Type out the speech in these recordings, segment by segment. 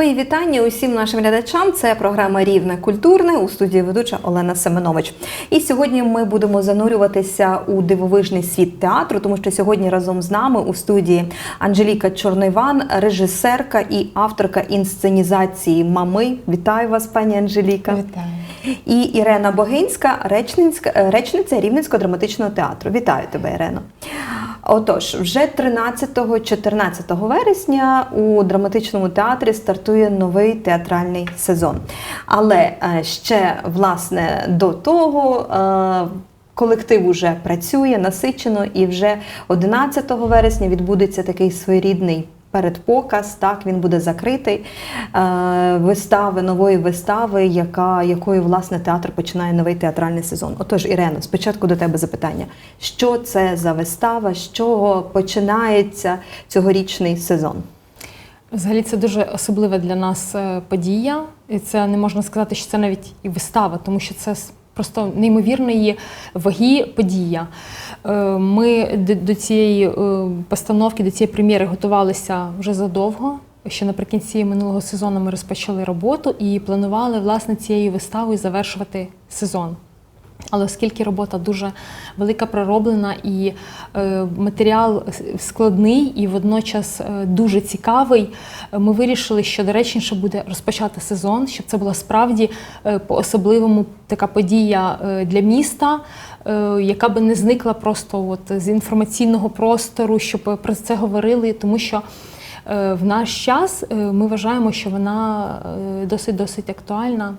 Мої вітання усім нашим глядачам. Це програма Рівне культурне у студії ведуча Олена Семенович. І сьогодні ми будемо занурюватися у дивовижний світ театру, тому що сьогодні разом з нами у студії Анжеліка Чорнойван, режисерка і авторка інсценізації Мами. Вітаю вас, пані Анжеліка. Вітаю. І Ірена Богинська, речниця, Рівненського драматичного театру. Вітаю тебе, Ірено. Отож, вже 13-14 вересня у драматичному театрі стартує новий театральний сезон. Але е, ще власне до того. е, Колектив уже працює насичено, і вже 11 вересня відбудеться такий своєрідний передпоказ. Так він буде закритий е, вистави, нової вистави, яка якою власне театр починає новий театральний сезон. Отож, Ірено, спочатку до тебе запитання: що це за вистава, з чого починається цьогорічний сезон? Взагалі це дуже особлива для нас е, подія. І це не можна сказати, що це навіть і вистава, тому що це просто неймовірної ваги подія. Е, Ми до- цієї е, постановки, до цієї прем'єри готувалися вже задовго. Ще наприкінці минулого сезону ми розпочали роботу і планували власне цією виставою завершувати сезон. Але оскільки робота дуже велика пророблена і е, матеріал складний і водночас е, дуже цікавий, е, ми вирішили, що доречніше буде розпочати сезон, щоб це була справді е, по-особливому така подія е, для міста, е, яка би не зникла просто от з інформаційного простору, щоб про це говорили, тому що. В наш час ми вважаємо, що вона досить досить актуальна.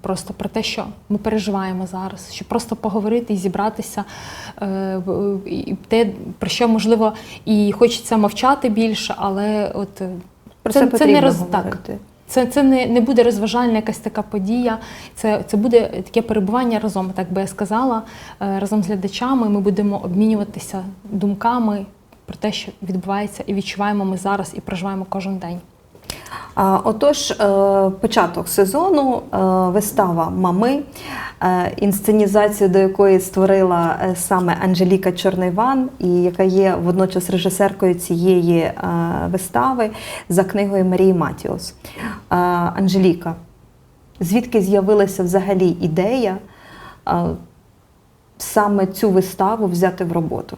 Просто про те, що ми переживаємо зараз, щоб просто поговорити і зібратися, е, і те, про що можливо і хочеться мовчати більше, але от е, Про це, це це не роз... так. Це, це не, не буде розважальна якась така подія. Це, це буде таке перебування разом, так би я сказала, е, разом з глядачами. Ми будемо обмінюватися думками про те, що відбувається, і відчуваємо ми зараз, і проживаємо кожен день. Отож, е, початок сезону, е, вистава Мами, е, інсценізацію до якої створила саме Анжеліка Чорнойван, і яка є водночас режисеркою цієї вистави за книгою Марії Матіос. Анжеліка, звідки з'явилася взагалі ідея саме цю виставу взяти в роботу?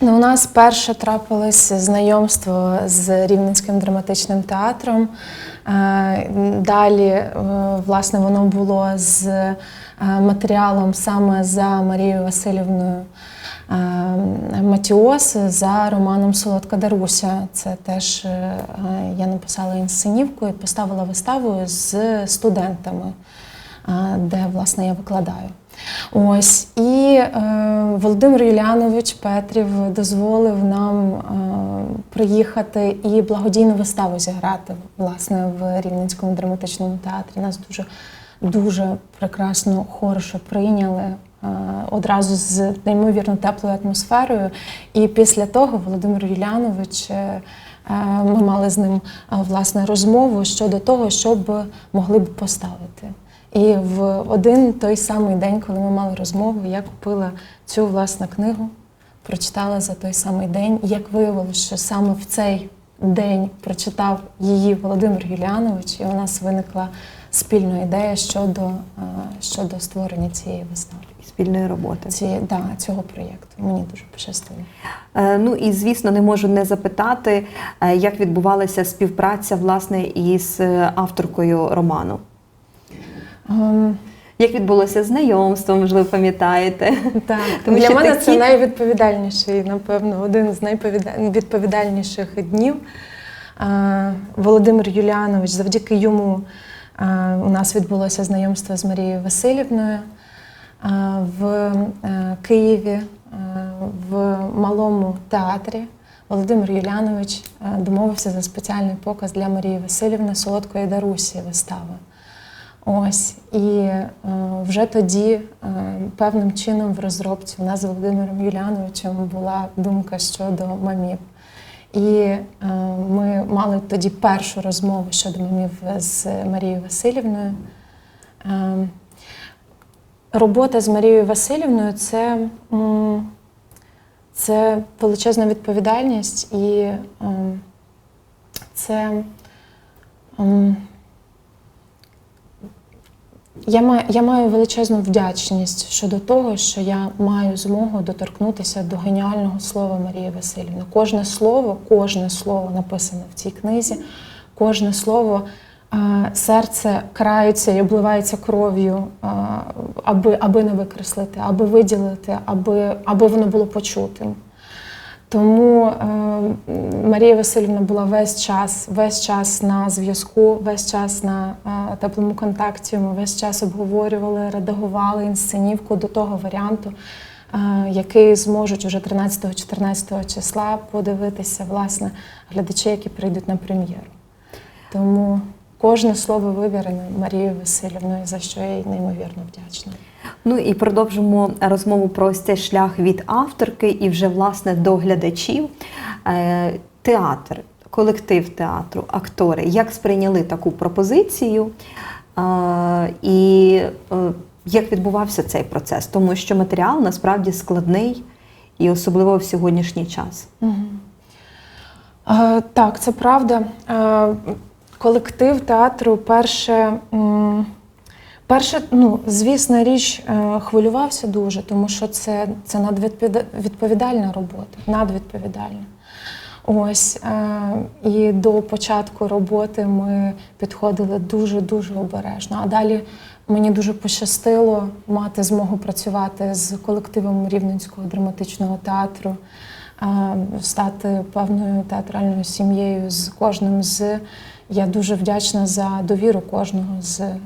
Ну, у нас перше трапилось знайомство з Рівненським драматичним театром. Е, Далі, е, власне, воно було з е, матеріалом саме за Марією Васильівною Матіос, за романом Солодка Даруся. Це теж я написала інсценівку і поставила виставу з студентами, де власне я викладаю. Ось і е, Володимир Юліанович Петрів дозволив нам е, приїхати і благодійну виставу зіграти власне в Рівненському драматичному театрі. Нас дуже дуже прекрасно, хорошо прийняли. е, Одразу з неймовірно теплою атмосферою. І після того Володимир Юліанович, е, е, ми мали з ним власне розмову щодо того, що б могли б поставити. І в один той самий день, коли ми мали розмову, я купила цю власну книгу, прочитала за той самий день. Як виявилося, що саме в цей день прочитав її Володимир Юліанович, і у нас виникла спільна ідея щодо, е, щодо створення цієї вистави, Спільної роботи. цієї, да, цього проєкту. Мені дуже пощастило. Е, Ну і звісно, не можу не запитати, е, як відбувалася співпраця власне із е, авторкою роману. Як відбулося знайомство, можливо, пам'ятаєте? Так, Тому для мене такі- це найвідповідальніший, напевно, один з найвідповідальніших днів. Володимир Юліанович, завдяки йому у нас відбулося знайомство з Марією Васильівною в е, Києві, е, в малому театрі. Володимир Юліанович е, домовився за спеціальний показ для Марії Васильівни Солодкої Дарусі вистави. Ось і е, вже тоді е, певним чином в розробці у нас з Володимиром Юліановичем була думка щодо мамів. І е, ми мали тоді першу розмову щодо мамів з Марією Васильівною. Робота з Марією Васильівною це, це величезна відповідальність і. е, це. Я маю, я маю величезну вдячність щодо того, що я маю змогу доторкнутися до геніального слова Марії Васильівни. Кожне слово, кожне слово написане в цій книзі, кожне слово серце крається і обливається кров'ю, аби, аби не викреслити, аби виділити, аби, аби воно було почутим. Тому е, Марія Васильівна була весь час, весь час на зв'язку, весь час на е, теплому контакті. Ми весь час обговорювали, редагували інсценівку до того варіанту, е, який зможуть уже 13-14 числа подивитися власне глядачі, які прийдуть на прем'єру. Тому кожне слово вивірене Марією Васильівною, за що я їй неймовірно вдячна. Ну і продовжимо розмову про цей шлях від авторки і вже власне до глядачів. Е, Театр, колектив театру, актори, як сприйняли таку пропозицію, Е, і е, як відбувався цей процес, тому що матеріал насправді складний і особливо в сьогоднішній час. Е, Так, це правда. Колектив театру перше, перше, ну, звісна річ, е, хвилювався дуже, тому що це, це надвідповіда- відповідальна робота, надвідповідальна. Ось е, і до початку роботи ми підходили дуже-дуже обережно. А далі мені дуже пощастило мати змогу працювати з колективом Рівненського драматичного театру, е, стати певною театральною сім'єю з кожним з. Я дуже вдячна за довіру кожного з е,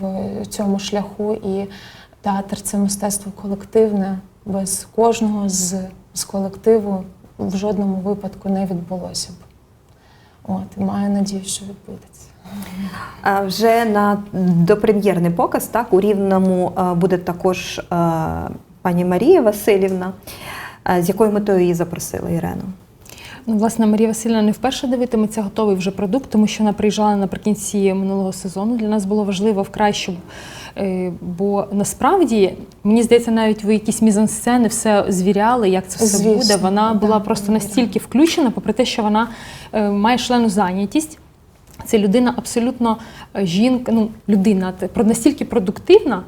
в цьому шляху. І театр це мистецтво колективне. Без кожного з, з колективу в жодному випадку не відбулося б. От, маю надію, що відбудеться. А Вже на допрем'єрний показ так у Рівному е, буде також е, пані Марія Васильівна. З якою метою її запросила Ірену? Ну, власне, Марія Васильівна не вперше дивитиметься готовий вже продукт, тому що вона приїжджала наприкінці минулого сезону. Для нас було важливо вкрай, щоб. е, Бо насправді, мені здається, навіть ви якісь мізансцени все звіряли, як це все Звісно, буде. Вона да, була просто настільки включена, попри те, що вона е, має члену зайнятість. Це людина абсолютно е, жінка, ну людина про- настільки продуктивна,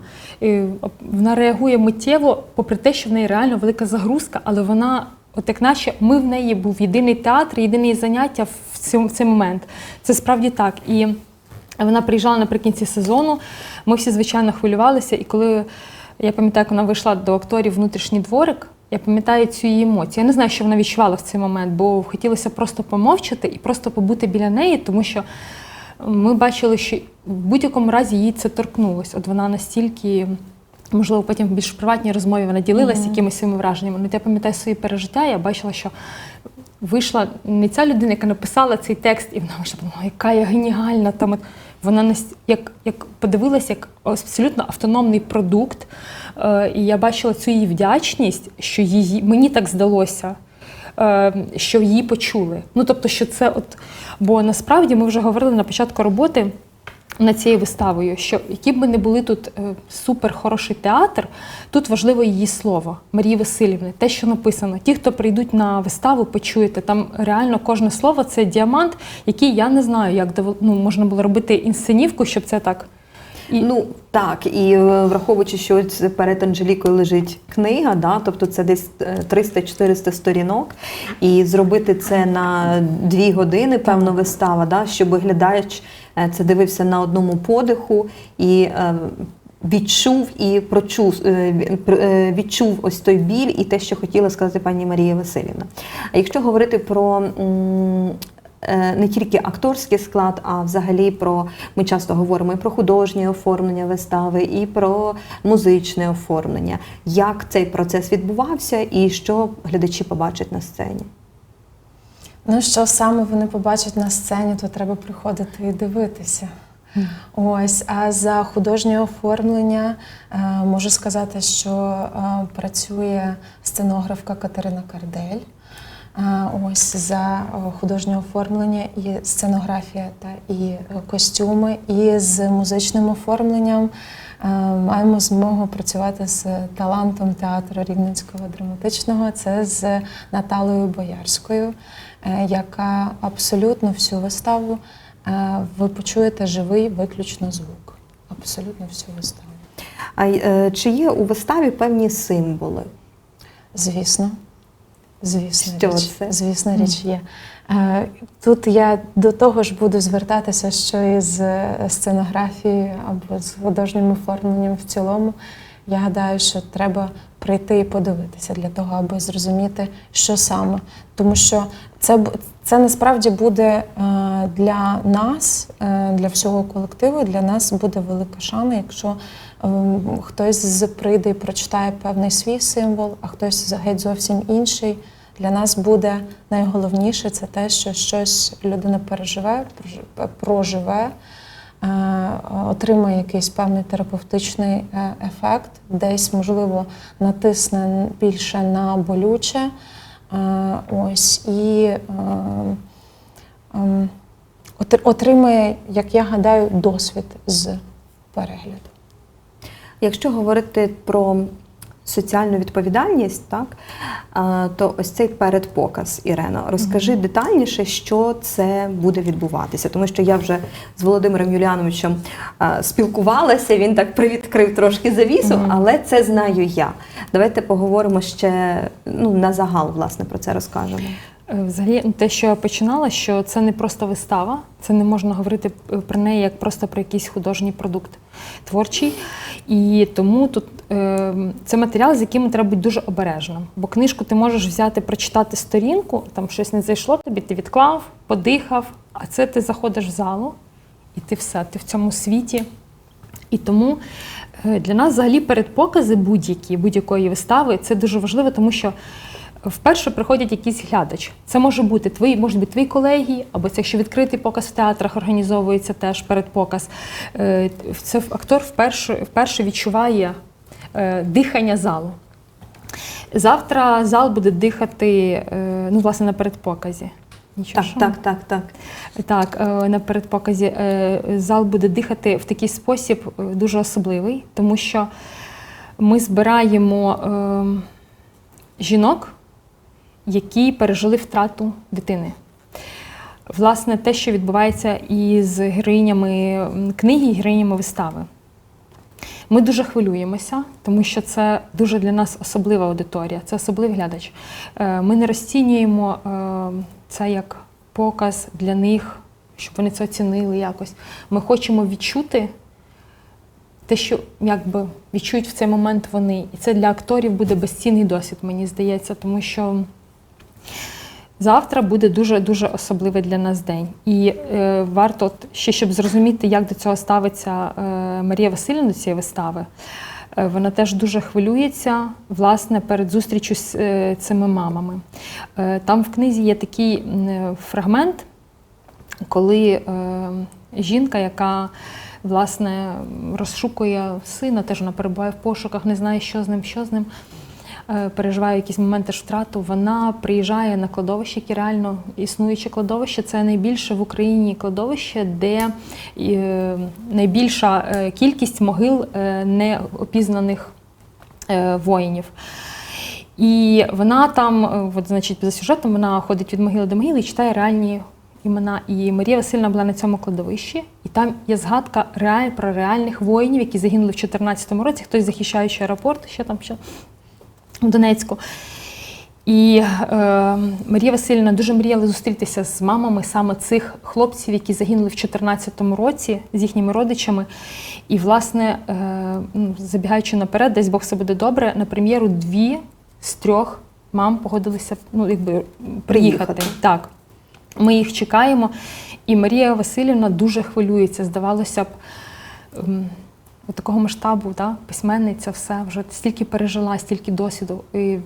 вона реагує миттєво, попри те, що в неї реально велика загрузка, але вона, от як наче ми в неї був єдиний театр, єдине заняття в цьому в цей момент. Це справді так. І вона приїжджала наприкінці сезону. Ми всі звичайно хвилювалися. І коли я пам'ятаю, як вона вийшла до акторів внутрішній дворик. Я пам'ятаю цю її емоцію. Я не знаю, що вона відчувала в цей момент, бо хотілося просто помовчати і просто побути біля неї, тому що ми бачили, що в будь-якому разі їй це торкнулося. От вона настільки, можливо, потім в більш приватній розмові вона ділилася якимись своїми враженнями. Ну, я пам'ятаю свої пережиття, я бачила, що вийшла не ця людина, яка написала цей текст, і вона вийшла, подумала, яка я геніальна. Там, от, вона нас- як, як подивилася як абсолютно автономний продукт. Е, і я бачила цю її вдячність, що її, мені так здалося, е, що її почули. Ну, тобто, що це от, бо насправді ми вже говорили на початку роботи над цією виставою, що які б ми не були тут е, супер хороший театр, тут важливо її слово Марії Васильівни, те, що написано. Ті, хто прийдуть на виставу, почуєте. Там реально кожне слово це діамант, який я не знаю, як ну, можна було робити інсценівку, щоб це так. І, Ну так, і е, враховуючи, що перед Анжелікою лежить книга, да, тобто це десь е, 300-400 сторінок, і зробити це на дві години, певно, вистава, да, щоб глядач е, це дивився на одному подиху і. е, Відчув і прочув е, е, відчув ось той біль і те, що хотіла сказати пані Марія Васильівна. А якщо говорити про е, не тільки акторський склад, а взагалі про ми часто говоримо і про художнє оформлення вистави, і про музичне оформлення. Як цей процес відбувався, і що глядачі побачать на сцені? Ну, що саме вони побачать на сцені, то треба приходити і дивитися. Ось, а за художнє оформлення е, можу сказати, що е, працює сценографка Катерина Кардель. Е, Ось за художнє оформлення і сценографія та і костюми, і з музичним оформленням маємо змогу працювати з талантом театру Рівненського драматичного. Це з Наталою Боярською. Е, яка абсолютно всю виставу е, ви почуєте живий виключно звук. Абсолютно всю виставу. А е, чи є у виставі певні символи? Звісно. Звісно, Що річ, це? звісно, річ є. Тут я до того ж буду звертатися, що із сценографією або з художнім оформленням в цілому. Я гадаю, що треба прийти і подивитися для того, аби зрозуміти, що саме. Тому що це, це насправді буде е, для нас, е, для всього колективу, для нас буде велика шана, якщо ем, хтось прийде і прочитає певний свій символ, а хтось геть зовсім інший. Для нас буде найголовніше це те, що щось людина переживе, проживе, е, отримає якийсь певний терапевтичний е, ефект, десь, можливо, натисне більше на болюче. Е, Ось і е, ем, отримає, як я гадаю, досвід з перегляду. Якщо говорити про соціальну відповідальність, так то ось цей передпоказ, Ірено, розкажи детальніше, що це буде відбуватися, тому що я вже з Володимиром Юліановичем спілкувалася. Він так привідкрив трошки завісу, але це знаю я. Давайте поговоримо ще ну на загал, власне, про це розкажемо. Е, Взагалі, ну, те, що я починала, що це не просто вистава, це не можна говорити е, про неї як просто про якийсь художній продукт творчий. І тому тут е, це матеріал, з яким треба бути дуже обережним. Бо книжку ти можеш взяти, прочитати сторінку, там щось не зайшло тобі, ти відклав, подихав, а це ти заходиш в залу, і ти все, ти в цьому світі. І тому для нас взагалі передпокази будь-які, будь-якої вистави це дуже важливо, тому що вперше приходять якийсь глядач. Це може бути твої, можуть бути твої колеги, або це якщо відкритий показ в театрах організовується теж передпоказ. Е, Це актор вперше, вперше відчуває е, дихання залу. Завтра зал буде дихати е, ну, власне, на передпоказі. Нічого, Так, так, так, так. Так, на передпоказі зал буде дихати в такий спосіб дуже особливий, тому що ми збираємо е, жінок, які пережили втрату дитини. Власне, те, що відбувається із героїнями книги і героїнями вистави. Ми дуже хвилюємося, тому що це дуже для нас особлива аудиторія, це особливий глядач. Е, Ми не розцінюємо е, це як показ для них, щоб вони це оцінили якось. Ми хочемо відчути те, що якби відчують в цей момент вони. І це для акторів буде безцінний досвід, мені здається, тому що. Завтра буде дуже дуже особливий для нас день, і е, варто ще щоб зрозуміти, як до цього ставиться е, Марія Васильівна до цієї вистави. Е, вона теж дуже хвилюється власне перед зустрічю з е, цими мамами. Е, там в книзі є такий е, фрагмент, коли е, жінка, яка власне розшукує сина, теж вона перебуває в пошуках, не знає, що з ним, що з ним. Е, Переживає якісь моменти втрату, вона приїжджає на кладовище, яке реально існуюче кладовище. Це найбільше в Україні кладовище, де е, найбільша е, кількість могил неопізнаних воїнів. І вона там, от, значить, за сюжетом, вона ходить від могили до могили і читає реальні імена. І Марія Васильівна була на цьому кладовищі, і там є згадка реаль, про реальних воїнів, які загинули в 2014 році, хтось захищаючи аеропорт, ще там ще в Донецьку. І е, Марія Васильівна дуже мріяла зустрітися з мамами саме цих хлопців, які загинули в 2014 році з їхніми родичами. І, власне, е, ну, забігаючи наперед, десь Бог все буде добре. На прем'єру дві з трьох мам погодилися ну, якби, приїхати. Приїхати. Так. Ми їх чекаємо. І Марія Васильівна дуже хвилюється. Здавалося б, ем, от такого масштабу, да, письменниця, все вже стільки пережила, стільки досвіду, і,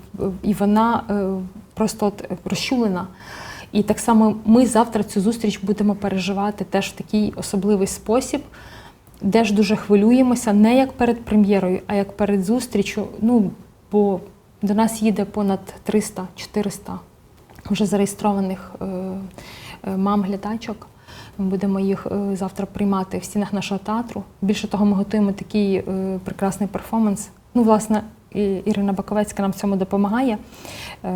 і вона е, просто от розчулена. І так само ми завтра цю зустріч будемо переживати теж в такий особливий спосіб, де ж дуже хвилюємося, не як перед прем'єрою, а як перед зустрічю. Ну, бо до нас їде понад 300-400 вже зареєстрованих е, е, мам-глядачок. Ми будемо їх е, завтра приймати в стінах нашого театру. Більше того, ми готуємо такий е, прекрасний перформанс. Ну, власне, Ірина Баковецька нам в цьому допомагає. Е,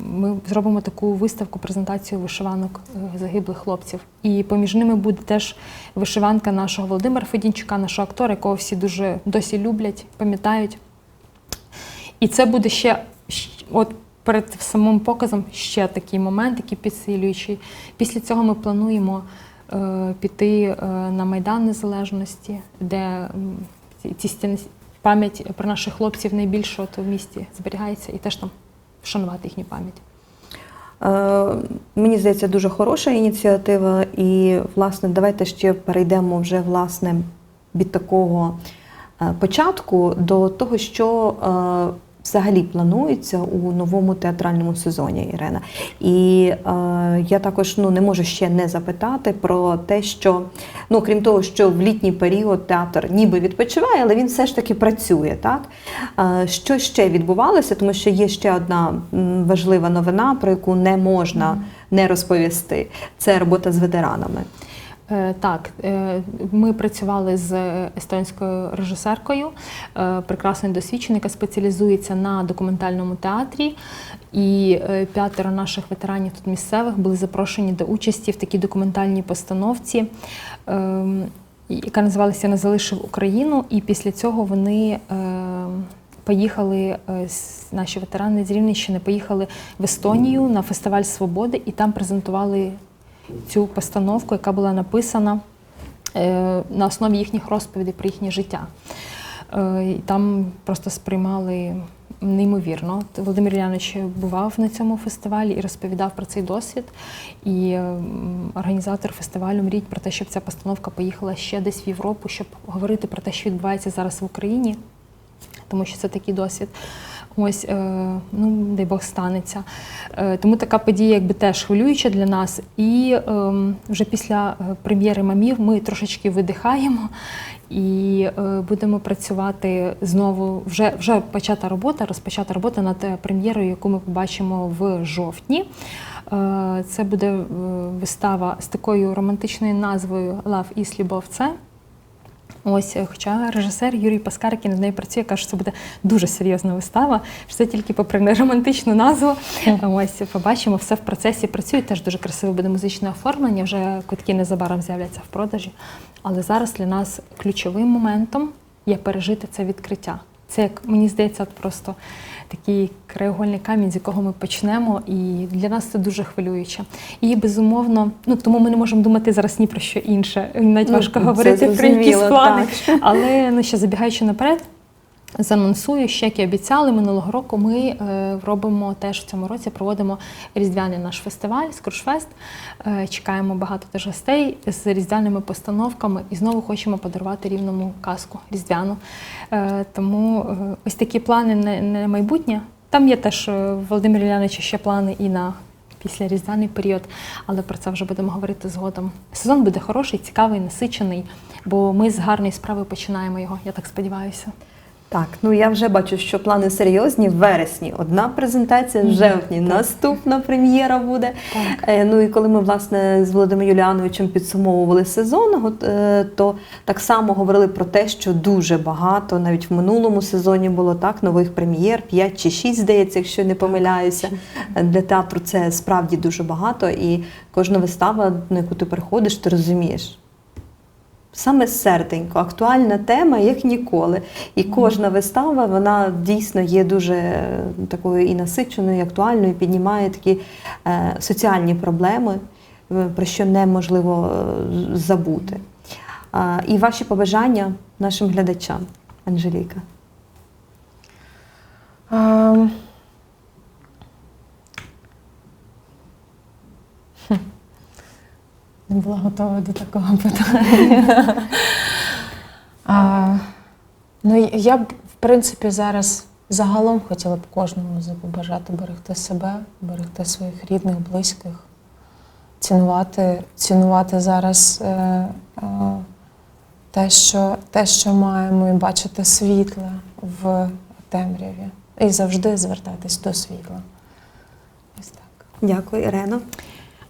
Ми зробимо таку виставку, презентацію вишиванок загиблих хлопців. І поміж ними буде теж вишиванка нашого Володимира Федінчука, нашого актора, якого всі дуже досі люблять, пам'ятають. І це буде ще от перед самим показом ще такий момент, який підсилюючий. Після цього ми плануємо піти е, на Майдан Незалежності, де ці, стіни пам'ять про наших хлопців найбільше в місті зберігається, і теж там вшанувати їхню пам'ять. Е, Мені здається, дуже хороша ініціатива, і власне давайте ще перейдемо вже власне від такого е, початку до того, що е, взагалі планується у новому театральному сезоні, Ірена. І е, я також ну, не можу ще не запитати про те, що ну, крім того, що в літній період театр ніби відпочиває, але він все ж таки працює. Так? Е, Що ще відбувалося, тому що є ще одна важлива новина, про яку не можна не розповісти. Це робота з ветеранами. Е, Так, е, ми працювали з естонською режисеркою, е, прекрасною досвідченою, яка спеціалізується на документальному театрі. І п'ятеро наших ветеранів тут місцевих були запрошені до участі в такій документальній постановці, ем, яка називалася Не залишив Україну. І після цього вони. ем, Поїхали наші ветерани з Рівненщини, поїхали в Естонію на фестиваль свободи і там презентували цю постановку, яка була написана е, на основі їхніх розповідей про їхнє життя. Е, Там просто сприймали неймовірно. Володимир Янович бував на цьому фестивалі і розповідав про цей досвід. І організатор фестивалю мріють про те, щоб ця постановка поїхала ще десь в Європу, щоб говорити про те, що відбувається зараз в Україні тому що це такий досвід. Ось, е, ну дай Бог станеться. Е, тому така подія, якби теж хвилююча для нас. І ем, вже після е, прем'єри мамів ми трошечки видихаємо і будемо працювати знову. Вже вже почата робота, розпочата робота над прем'єрою, яку ми побачимо в жовтні. Це буде вистава з такою романтичною назвою Love is любов це. Ось, е, хоча режисер Юрій Паскар, який над нею працює, каже, що це буде дуже серйозна вистава. Що це тільки попри романтичну назву. Ось побачимо, все в процесі працює. Теж дуже красиве буде музичне оформлення. Вже квитки незабаром з'являться в продажі. Але зараз для нас ключовим моментом є пережити це відкриття. Це як мені здається, от просто такий краєгольний камінь, з якого ми почнемо, і для нас це дуже хвилююче. І безумовно, ну тому ми не можемо думати зараз ні про що інше. Навіть Ну, важко ну, говорити про якісь плани. так. Але ну ще забігаючи наперед. Занонсую, ще як і обіцяли минулого року. Ми е, робимо теж в цьому році, проводимо різдвяний наш фестиваль Скрушфест. Е, чекаємо багато теж гостей з різдвяними постановками і знову хочемо подарувати рівному казку різдвяну. Е, тому ось такі плани на, майбутнє. Там є теж в Володимира Ілляновича ще плани і на післяріздвяний період, але про це вже будемо говорити згодом. Сезон буде хороший, цікавий, насичений, бо ми з гарної справи починаємо його, я так сподіваюся. Так, ну я вже бачу, що плани серйозні. В вересні одна презентація, в жовтні наступна прем'єра буде. Так. Е, Ну і коли ми власне з Володимиром Юліановичем підсумовували сезон, е, то так само говорили про те, що дуже багато, навіть в минулому сезоні було так, нових прем'єр, 5 чи 6, здається, якщо не помиляюся. Е, Для театру це справді дуже багато, і кожна вистава, на яку ти приходиш, ти розумієш. Саме серденько, актуальна тема, як ніколи. І кожна вистава вона дійсно є дуже е, такою і насиченою, і актуальною, і піднімає такі е, соціальні проблеми, е, про що неможливо е, забути. А, і ваші побажання нашим глядачам, Анжеліка. Ем, Не була готова до такого питання. А, ну, я б, в принципі, зараз загалом хотіла б кожному побажати берегти себе, берегти своїх рідних, близьких, цінувати, цінувати зараз е, е, те, що, те, що маємо, і бачити світле в темряві. І завжди звертатись до світла. Ось так. Дякую, Ірено.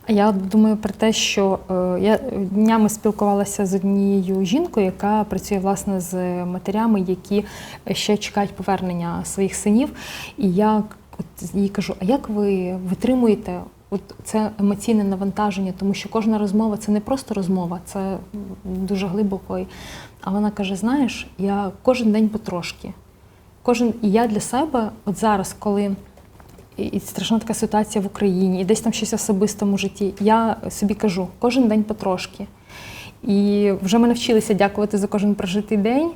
Я думаю про те, що е, я днями спілкувалася з однією жінкою, яка працює власне з матерями, які ще чекають повернення своїх синів. І я от їй кажу: а як ви витримуєте от це емоційне навантаження? Тому що кожна розмова це не просто розмова, це дуже глибоко. А вона каже: знаєш, я кожен день потрошки. Кожен і я для себе, от зараз, коли і, страшна така ситуація в Україні, і десь там щось в особистому житті. Я собі кажу, кожен день потрошки. І вже ми навчилися дякувати за кожен прожитий день,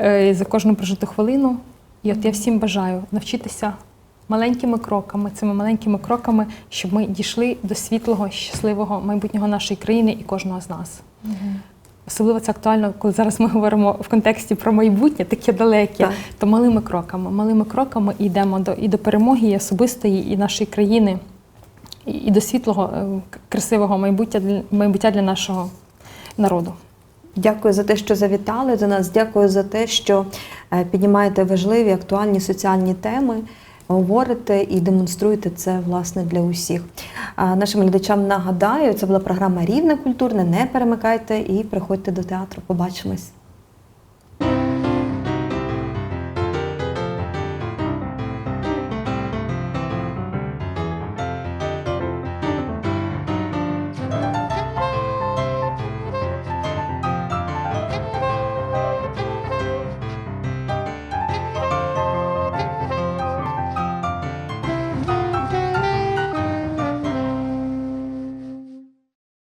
е, за кожну прожиту хвилину. І от я всім бажаю навчитися маленькими кроками, цими маленькими кроками, щоб ми дійшли до світлого, щасливого майбутнього нашої країни і кожного з нас. Особливо це актуально, коли зараз ми говоримо в контексті про майбутнє, таке далеке, Так. то малими кроками, малими кроками йдемо до і до перемоги і особистої, і нашої країни, і, і до світлого, е, красивого майбуття майбуття для нашого народу. Дякую за те, що завітали до нас. Дякую за те, що е, піднімаєте важливі актуальні соціальні теми. Говорите і демонструєте це власне для усіх. Нашим глядачам нагадаю, це була програма Рівне культурне. Не перемикайте і приходьте до театру. Побачимось.